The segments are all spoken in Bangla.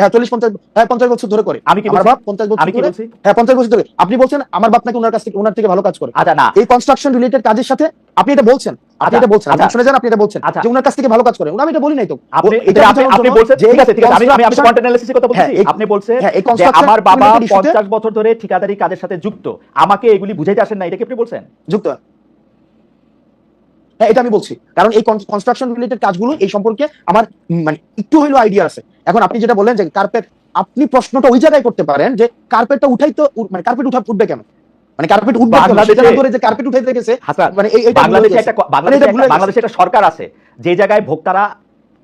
হ্যাঁ চল্লিশ পঞ্চাশ হ্যাঁ পঞ্চাশ বছর ধরে করে। আমি কি আমার বাপ পঞ্চাশ বছর আমি কি ধরে বলছি? হ্যাঁ পঞ্চাশ বছর ধরে। আপনি বলছেন আমার বাপ নাকি ওনার কাছ থেকে ওনার থেকে ভালো কাজ করে। আচ্ছা না। এই কনস্ট্রাকশন রিলেটেড কাজের সাথে আপনি এটা বলছেন। আপনি আচ্ছা, এটা বলছেন। আপনি আচ্ছা। শুনে যান আপনি এটা বলছেন আচ্ছা। যে ওনার কাছ থেকে ভালো কাজ করে। আমি এটা বলি নাই তো। আপনি এটা আপনি বলছেন ঠিক আছে ঠিক আছে। আমি আমি কন্টেন্ট অ্যানালিসিসের কথা হ্যাঁ, বলছি আপনি বলছেন হ্যাঁ, যে আমার বাবা related issue তে- 50 বছর ধরে ঠিকাদারি কাজের সাথে যুক্ত। আমাকে এগুলি বুঝাইতে আসেন না। এটা কি আপনি বলছেন? যুক্ত। হ্যাঁ এটা আমি বলছি। কারণ এই কনস্ট্রাকশন রিলেটেড কাজগুলো এই সম্পর্কে আমার মানে একটু হইল আইডিয়া আছে। এখন আপনি যেটা বললেন যে কার্পেট আপনি প্রশ্নটা ওই জায়গায় করতে পারেন যে কার্পেটটা উঠাই তো মানে কার্পেট উঠা উঠবে কেন মানে কার্পেট উঠবে ধরে যে কার্পেট উঠাইতে গেছে মানে এই বাংলাদেশে একটা মানে বাংলাদেশে একটা-। বাংলাদেশে একটা সরকার আছে যে জায়গায় ভোক্তারা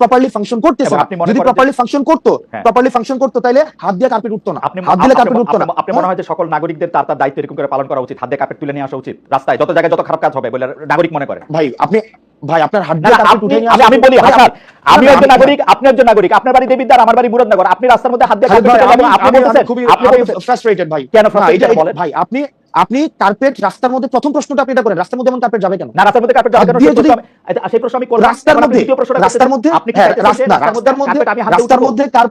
প্রপারলি ফাংশন করতেছে আপনি মনে যদি প্রপারলি ফাংশন করতো হ্যাঁ। প্রপারলি ফাংশন করতো তাইলে হাত দিয়ে কার্পেট উঠতো না। আপনি হাত দিলে কার্পেট উঠতো না। আপনি মনে হয় যে সকল নাগরিকদের তার তার দায়িত্ব এরকম করে পালন করা উচিত হাত দিয়ে কার্পেট তুলে নিয়ে আসা উচিত। রাস্তায় যত জায়গায় যত খারাপ কাজ হবে বলে নাগরিক মনে করে। ভাই আপনি ভাই আপনার হাত না, দিয়ে না, কার্পেট আপনি- উঠে নিয়ে আমি বলি হাসান আমি একজন নাগরিক আপনি একজন নাগরিক। আপনার বাড়ি দেবিদ্বার আমার বাড়ি মুরাদনগর আপনি রাস্তার মধ্যে হাত দিয়ে খালিদ কাপড় ভাই, তুলে আমি- দেবেন, আপনি আমি- আমি বলতেছেন আপনি আমি ভাই। কেন না, frustrated এটা- এটা- বলেন? ভাই আপনি আপনি কার্পেট রাস্তার মধ্যে প্রথম প্রশ্নটা আপনি এটা করেন। রাস্তার মধ্যে এমন কার্পেট যাবে কেন? না রাস্তার মধ্যে কাপড় হাত কেন সেই প্রশ্ন আমি- সেই প্রশ্ন আমি করলাম। রাস্তার মধ্যে দ্বিতীয় প্রশ্নটা রাস্তার মধ্যে আপনি কি চাইতেছেন রাস্তা রাস্তার রাস্তার মধ্যে কার্পেট আমি হাত দিয়ে রাস্তার মধ্যে কার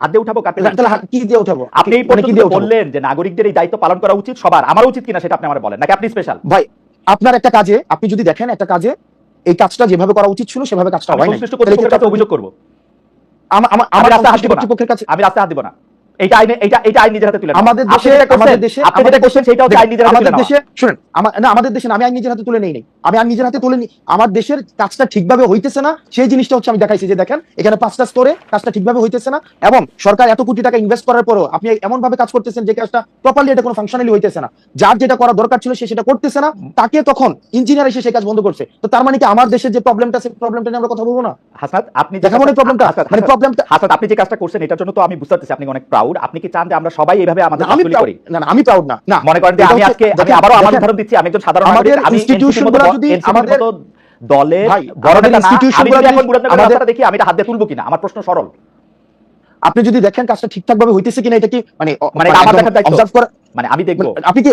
হাত উঠাবো কার্পেট তাহলে হাত- কি দিয়ে উঠাবো? আপনি কি দিয়ে বললেন যে নাগরিকদের এই দায়িত্ব পালন করা উচিত সবার আমার উচিত কিনা সেটা আপনি আমার বলেন। নাকি আপনি স্পেশাল ভাই আপনার একটা কাজে আপনি যদি দেখেন একটা কাজে এই কাজটা যেভাবে করা উচিত ছিল সেভাবে কাজটা হয় কাছে অভিযোগ করব। আমি রাস্তা হাত দিব না। কর্তৃপক্ষের কাছে আমি রাস্তায় হাত দিব না এইটা আইনে এইটা এইটা আইন নিজের হাতে তুলে আমাদের দেশে আমাদের দেশে আপনি যেটা করছেন সেটাও আইন নিজের হাতে আমাদের দেশে শুনেন আমার না আমাদের দেশে আমি আইন নিজের হাতে তুলে নেই নাই। আমি আইন নিজের হাতে তুলে নি আমার দেশের কাজটা ঠিকভাবে হইতেছে না সেই জিনিসটা হচ্ছে আমি দেখাইছি যে দেখেন এখানে পাঁচটা স্তরে কাজটা ঠিকভাবে হইতেছে না এবং সরকার এত কোটি টাকা ইনভেস্ট করার পরও আপনি এমন ভাবে কাজ করতেছেন যে কাজটা প্রপারলি এটা কোনো ফাংশনালি হইতেছে না। যার যেটা করা দরকার ছিল সে সেটা করতেছে না তাকে তখন ইঞ্জিনিয়ার এসে সেই কাজ বন্ধ করছে। তো তার মানে কি আমার দেশের যে প্রবলেমটা সেই প্রবলেমটা নিয়ে আমরা কথা বলব না? আপনি যে দেখা মনে প্রবলেমটা মানে প্রবলেমটা আপনি যে কাজটা করছেন এটার জন্য তো আমি বুঝতে পারতেছি আপনি অনেক প্রাউড আপনি কি চান যে আমরা সবাই এইভাবে আমাদের আমি করি? না না আমি প্রাউড না। না মনে করেন যে আমি আজকে আমি আবারো আবারও আমার উদাহরণ দিচ্ছি আমি একজন সাধারণ আমাদের ইনস্টিটিউশনগুলো যদি আমাদের- মতো দলের বড় বড় আমি যদি এখন দেখি আমি এটা হাত দিয়ে তুলবো কিনা? আমার প্রশ্ন সরল। আপনি যদি দেখেন কাজটা ঠিকঠাক ভাবে হইতেছে কিনা এটা কি মানে মানে আমার দায়িত্ব। অবজার্ভ করা মানে আমি দেখব। মানে আপনি কি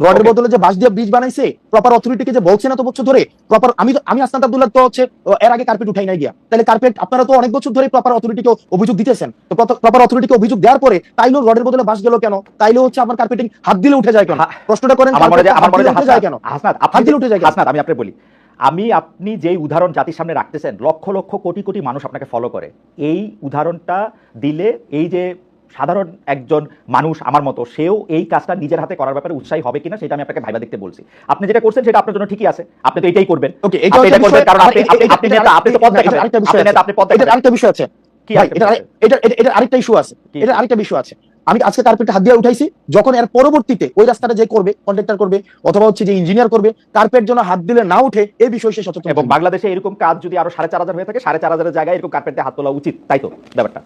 রডের. বদলে যে বাঁশ দিয়ে ব্রিজ বানাইছে প্রপার অথরিটিকে যে বলছে না তো বছর ধরে প্রপার আমি তো আমি আসনাত আব্দুল্লাহ তো হচ্ছে এর আগে কার্পেট উঠাই নাই গিয়া। তাহলে কার্পেট আপনারা তো অনেক বছর ধরে প্রপার অথরিটিকে অভিযোগ দিতেছেন। তো প্রপার অথরিটিকে অভিযোগ দেওয়ার পরে তাইলেও রডের বদলে বাঁশ গেল কেন? তাইলেও হচ্ছে আমার কার্পেটিং হাত দিলে উঠে যায় কেন? প্রশ্নটা করেন আমার মনে যে- আমার মনে হাত দিলে উঠে যায় কেন? হাত দিলে উঠে যায় আমি আপনাকে বলি। আমি আপনি যেই উদাহরণ জাতির সামনে রাখতেছেন লক্ষ লক্ষ কোটি কোটি মানুষ আপনাকে ফলো করে। এই উদাহরণটা দিলে এই যে সাধারণ একজন মানুষ আমার মতো সেও এই কাজটা নিজের হাতে করার ব্যাপারে উৎসাহী হবে কিনা সেটা আমি আপনাকে ভাইবা দেখতে বলছি। আপনি যেটা করছেন সেটা আপনার জন্য ঠিকই আছে আপনি তো এটাই করবেন। ওকে এটা করবেন কারণ আপনি আপনি আপনি তো পদ দেখাবেন। আরেকটা আপনি বিষয় নেতা আপনি পদ এটা আরেকটা বিষয় আছে। কি এটা এটা এটা- এটা আরেকটা ইস্যু আছে। এটা আরেকটা বিষয় আছে। আমি আজকে কার্পেটে হাত দিয়ে উঠাইছি যখন এর পরবর্তীতে ওই রাস্তাটা যে করবে কন্ট্রাক্টর করবে অথবা হচ্ছে যে ইঞ্জিনিয়ার করবে কার্পেট যেন হাত দিলে না উঠে এই বিষয়ে সে সচেতন এবং বাংলাদেশে এরকম কাজ যদি আরও সাড়ে চার হাজার হয়ে থাকে সাড়ে চার হাজারের জায়গায় এরকম কার্পেটে হাত তোলা উচিত তাই তো ব্যাপারটা?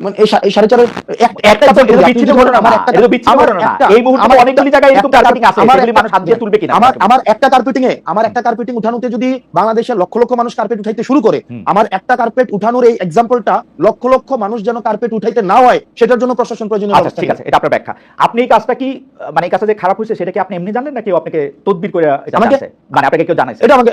মানে এই সাড়ে চারের একটা একটা তো বলি, এটা আপনি বিচ্ছিন্ন ঘটনা আমার একটা- বিচ্ছিন্ন ঘটনা। এই মুহূর্তে অনেকগুলি জায়গায় এরকম একটা- আছে, আমার মানুষ হাত দিয়ে তুলবে কিনা? আমার আমার একটা কার্পেটিং এ আমার একটা কার্পেটিং উঠানোতে যদি বাংলাদেশের লক্ষ লক্ষ মানুষ কার্পেট উঠাইতে শুরু করে আমার একটা কার্পেট উঠানোর এই এক্সাম্পলটা লক্ষ লক্ষ মানুষ যেন কার্পেট উঠাইতে না হয় সেটার জন্য প্রশাসন প্রয়োজনীয় আচ্ছা ঠিক আছে এটা আপনার ব্যাখ্যা। আপনি এই কাজটা কি মানে এই কাজটা যে খারাপ হয়েছে সেটা কি আপনি এমনি জানেন নাকি আপনাকে তদবির করে আমাকে- মানে আপনাকে কেউ জানাইছে? এটা আমাকে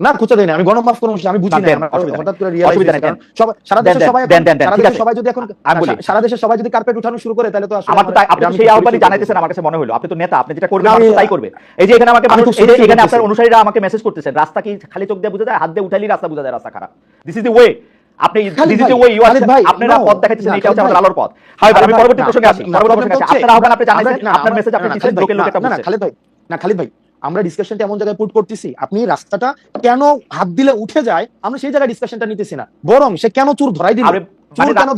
না খুঁজে দেয় না আমি গণমাফ কোনো আমি বুঝি না, হঠাৎ করে সারা দেশের সবাই সবাই যদি এখন। সা- সারা দেশের সবাই যদি কার্পেট উঠানো শুরু করে তাহলে তো আমার তো আপনি সেই আহ্বানই জানাইতেছেন আমার কাছে মনে হলো। আপনি তো নেতা আপনি যেটা করবেন তাই করবে। এই যে এখানে আমাকে মানুষ এখানে আপনার অনুসারীরা আমাকে মেসেজ করতেছেন রাস্তা কি খালি চোখ দিয়ে বোঝা যায়? হাত দিয়ে উঠাইলেই রাস্তা বোঝা যায় রাস্তা খারাপ। দিস ইজ দ্য ওয়ে আপনি this is the way you are আপনারা পথ দেখাচ্ছেন এটা হচ্ছে আমাদের আলোর পথ। হয় আমি পরবর্তী প্রসঙ্গে আসি পরবর্তী প্রসঙ্গে আসি আপনার আহ্বান আপনি জানাইছেন আপনার মেসেজ না, ভাই না খালিদ ভাই আমরা ডিসকাশনটা এমন জায়গায় পুট করতেছি আপনি রাস্তাটা কেন হাত দিলে উঠে যায় আমরা সেই জায়গায় ডিসকাশনটা নিতেছি না। বরং সে কেন চুর ধরাই দিল? চুর মানে কেন